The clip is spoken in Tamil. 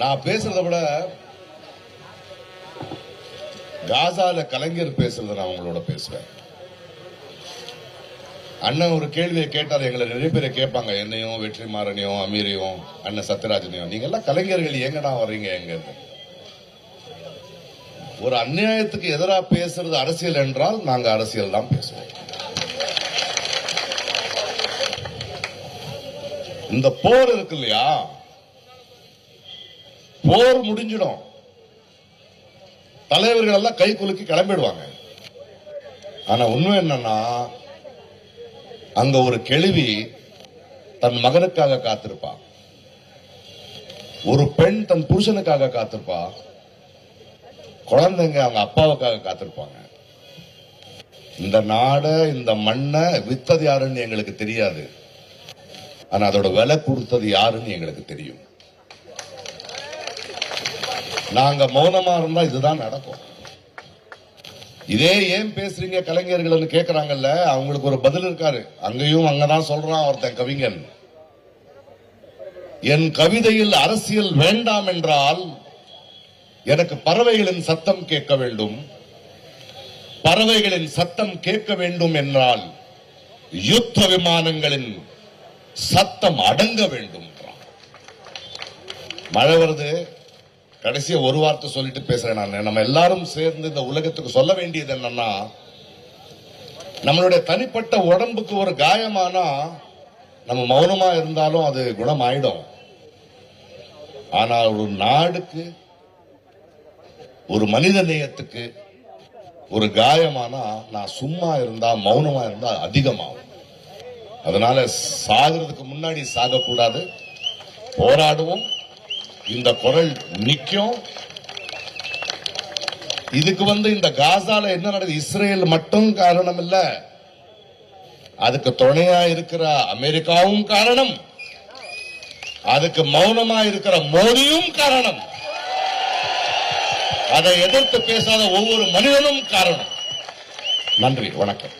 நான் பேசுறத விட காசால கலைஞர் பேசுறத நான் உங்களோட பேசுவேன். அண்ணன் ஒரு கேள்வியை கேட்டார் எங்களை நிறைய பேரை கேட்பாங்க. என்னையும் வெற்றிமாறனையும் அமீரையும் அண்ணன் சத்யராஜனையும். நீங்க எல்லாம் கலைஞர்கள் எங்கடா வர்றீங்க எங்க ஒரு அநியாயத்துக்கு எதிராக பேசுறது அரசியல் என்றால் நாங்க அரசியல் தான் பேசுவோம். இந்த போர் இருக்கு இல்லையா? போர் முடிஞ்சிடும். தலைவர்கள் எல்லாம் கை குலுக்கி கிளம்பிடுவாங்க. ஆனா உண்மை என்னன்னா அங்க ஒரு கெழுவி தன் மகனுக்காக காத்திருப்பா. ஒரு பெண் தன் புருஷனுக்காக காத்திருப்பா. குழந்தைங்க அவங்க அப்பாவுக்காக காத்திருப்பாங்க. இந்த நாடை இந்த மண்ணை வித்தது யாருன்னு எங்களுக்கு தெரியாது. ஆனா அதோட விலை கொடுத்தது யாருன்னு எங்களுக்கு தெரியும். நாங்க மௌனமா இருந்தா இதுதான் நடக்கும். இதே ஏன் பேசுறீங்க கலைஞர்கள்னு கேக்குறாங்கல்ல அவங்களுக்கு ஒரு பதில் இருக்காரு. அங்கேயும் அங்கதான் சொல்றான் ஒருத்தன் கவிஞன். என் கவிதையில் அரசியல் வேண்டாம் என்றால் எனக்கு பறவைகளின் சத்தம் கேட்க வேண்டும். பறவைகளின் சத்தம் கேட்க வேண்டும் என்றால் யுத்த விமானங்களின் சத்தம் அடங்க வேண்டும் மழை வருது. கடைசியா ஒரு வார்த்தை சொல்லிட்டு பேசுறேன் நான். நம்ம எல்லாரும் சேர்ந்து இந்த உலகத்துக்கு சொல்ல வேண்டியது என்னன்னா நம்மளுடைய தனிப்பட்ட உடம்புக்கு ஒரு காயமானா நம்ம மௌனமா இருந்தாலும் அது குணம் ஆயிடும் ஆனா ஒரு நாடுக்கு ஒரு மனித நேயத்துக்கு ஒரு காயமானா நான் சும்மா இருந்தா மௌனமா இருந்தா அதிகமாகும். அதனால சாகிறதுக்கு முன்னாடி சாகக்கூடாது. போராடுவோம். இந்த குரல் நிற்கும் இதுக்கு வந்து இந்த காசால என்ன நடக்குது? இஸ்ரேல் மட்டும் காரணம் இல்ல அதுக்கு துணையா இருக்கிற அமெரிக்காவும் காரணம். அதுக்கு மௌனமா இருக்கிற மோடியும் காரணம். அதை எதிர்த்து பேசாத ஒவ்வொரு மனிதனும் காரணம். நன்றி வணக்கம்.